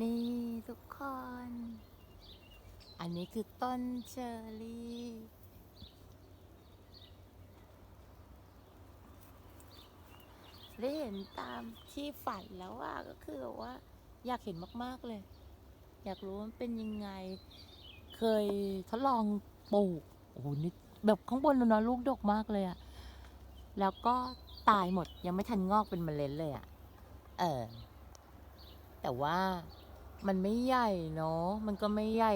นี่ทุกคน อันนี้คือต้นเชอร์รี่ ได้เห็นตามที่ฝันแล้วว่าก็คือแบบว่า อยากเห็นมากๆเลย อยากรู้มันเป็นยังไง เคยทดลองปลูก โอ้โหนี่แบบข้างบนเลยนอะลูกดกมากเลยอะแล้วก็ตายหมดยังไม่ทันงอกเป็นเมล็ดเลยอะเออแต่ว่า มันไม่ใหญ่เนาะมันก็ไม่ใหญ่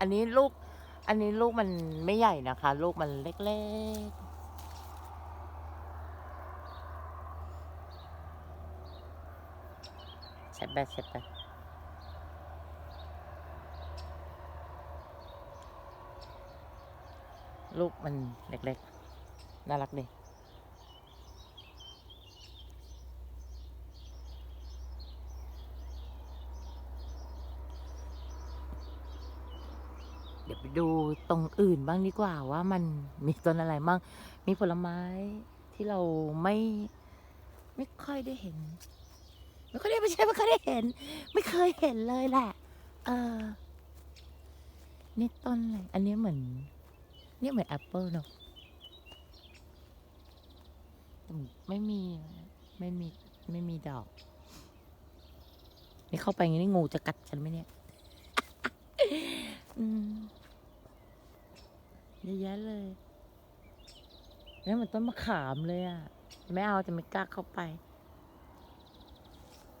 อันนี้ลูก อันนี้ลูกมันไม่ใหญ่นะคะ ลูกมันเล็กๆใช่ไปใช่ไปลูกมันเล็กๆ น่ารักดี เดี๋ยวไปดูตรงอื่นบ้างดีกว่าว่ามันมีต้นอะไรบ้าง มีผลไม้ที่เราไม่ไม่ค่อยได้เห็น ไม่ค่อยได้ไม่ใช่ไม่ค่อยได้เห็น ไม่เคยเห็นเลยแหละ เออนี่ต้นอะไรอันนี้เหมือนนี่เหมือนแอปเปิลเนาะไม่มีไม่มีไม่มีดอก นี่เข้าไปอย่างนี้งูจะกัดฉันไหมเนี่ยอืม เยอะแยะเลย แล้วเหมือนต้นมะขามเลยอะ่ะ ไม่เอาจะไม่กล้าเข้าไป